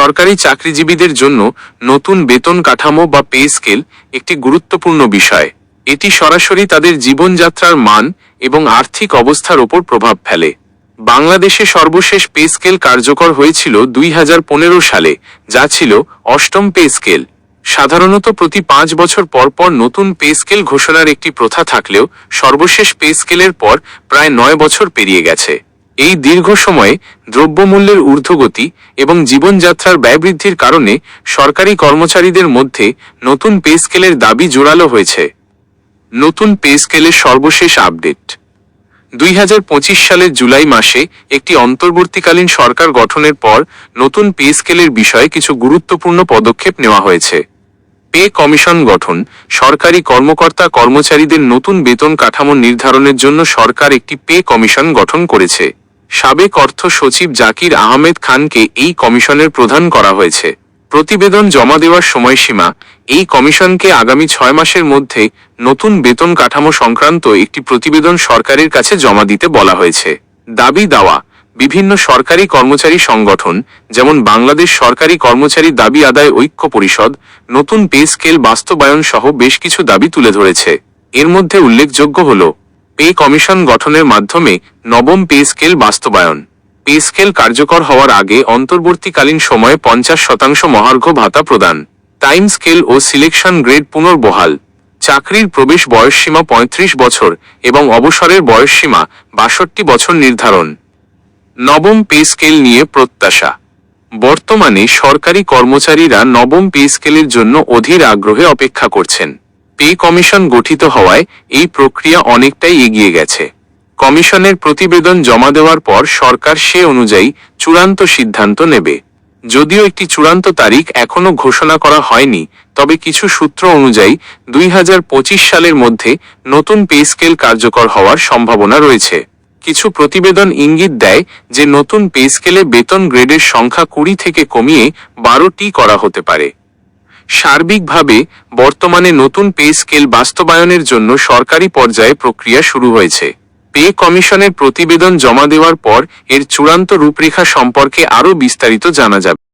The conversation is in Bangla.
সরকারি চাকরিজীবীদের জন্য নতুন বেতন কাঠামো বা পে স্কেল একটি গুরুত্বপূর্ণ বিষয়। এটি সরাসরি তাদের জীবনযাত্রার মান এবং আর্থিক অবস্থার ওপর প্রভাব ফেলে। বাংলাদেশে সর্বশেষ পে স্কেল কার্যকর হয়েছিল দুই হাজার পনেরো সালে, যা ছিল অষ্টম পে স্কেল। সাধারণত প্রতি পাঁচ বছর পর পর নতুন পে স্কেল ঘোষণার একটি প্রথা থাকলেও সর্বশেষ পে স্কেলের পর প্রায় নয় বছর পেরিয়ে গেছে। এই দীর্ঘ সময়ে দ্রব্যমূল্যের ঊর্ধ্বগতি এবং জীবনযাত্রার ব্যয় বৃদ্ধির কারণে সরকারি কর্মচারীদের মধ্যে নতুন পে স্কেলের দাবি জোরালো হয়েছে। নতুন পে স্কেলের সর্বশেষ আপডেট। দুই হাজার পঁচিশ সালের জুলাই মাসে একটি অন্তর্বর্তীকালীন সরকার গঠনের পর নতুন পে স্কেলের বিষয়ে কিছু গুরুত্বপূর্ণ পদক্ষেপ নেওয়া হয়েছে। পে কমিশন গঠন, সরকারি কর্মকর্তা কর্মচারীদের নতুন বেতন কাঠামো নির্ধারণের জন্য সরকার একটি পে কমিশন গঠন করেছে। সাবেক অর্থ সচিব জাকির আহমেদ খানকে এই কমিশনের প্রধান করা হয়েছে। প্রতিবেদন জমা দেওয়ার সময়সীমা, এই কমিশনকে আগামী ছয় মাসের মধ্যে নতুন বেতন কাঠামো সংক্রান্ত একটি প্রতিবেদন সরকারের কাছে জমা দিতে বলা হয়েছে। দাবি দাওয়া, বিভিন্ন সরকারি কর্মচারী সংগঠন, যেমন বাংলাদেশ সরকারি কর্মচারী দাবি আদায় ঐক্য পরিষদ, নতুন পে স্কেল বাস্তবায়ন সহ বেশ কিছু দাবি তুলে ধরেছে। এর মধ্যে উল্লেখযোগ্য হল পে কমিশন গঠনের মাধ্যমে নবম পে স্কেল বাস্তবায়ন। পে স্কেল কার্যকর হওয়ার আগে অন্তর্বর্তীকালীন সময়ে পঞ্চাশ শতাংশ মহার্ঘ ভাতা প্রদান। টাইম স্কেল ও সিলেকশন গ্রেড পুনর্বহাল। চাকরির প্রবেশ বয়সসীমা পঁয়ত্রিশ বছর এবং অবসরের বয়সসীমা বাষট্টি বছর নির্ধারণ। নবম পে স্কেল নিয়ে প্রত্যাশা। বর্তমানে সরকারি কর্মচারীরা নবম পে স্কেলের জন্য অধীর আগ্রহে অপেক্ষা করছেন। পে কমিশন গঠিত হওয়ায় এই প্রক্রিয়া অনেকটাই এগিয়ে গেছে। কমিশনের প্রতিবেদন জমা দেওয়ার পর সরকার সে অনুযায়ী চূড়ান্ত সিদ্ধান্ত নেবে। যদিও একটি চূড়ান্ত তারিখ এখনও ঘোষণা করা হয়নি, তবে কিছু সূত্র অনুযায়ী দুই হাজার পঁচিশ সালের মধ্যে নতুন পে স্কেল কার্যকর হওয়ার সম্ভাবনা রয়েছে। কিছু প্রতিবেদন ইঙ্গিত দেয় যে নতুন পে স্কেলে বেতন গ্রেডের সংখ্যা কুড়ি থেকে কমিয়ে বারোটি করা হতে পারে। সার্বিকভাবে বর্তমানে নতুন পে স্কেল বাস্তবায়নের জন্য সরকারি পর্যায়ে প্রক্রিয়া শুরু হয়েছে। পে কমিশনের প্রতিবেদন জমা দেওয়ার পর এর চূড়ান্ত রূপরেখা সম্পর্কে আরও বিস্তারিত জানা যাবে।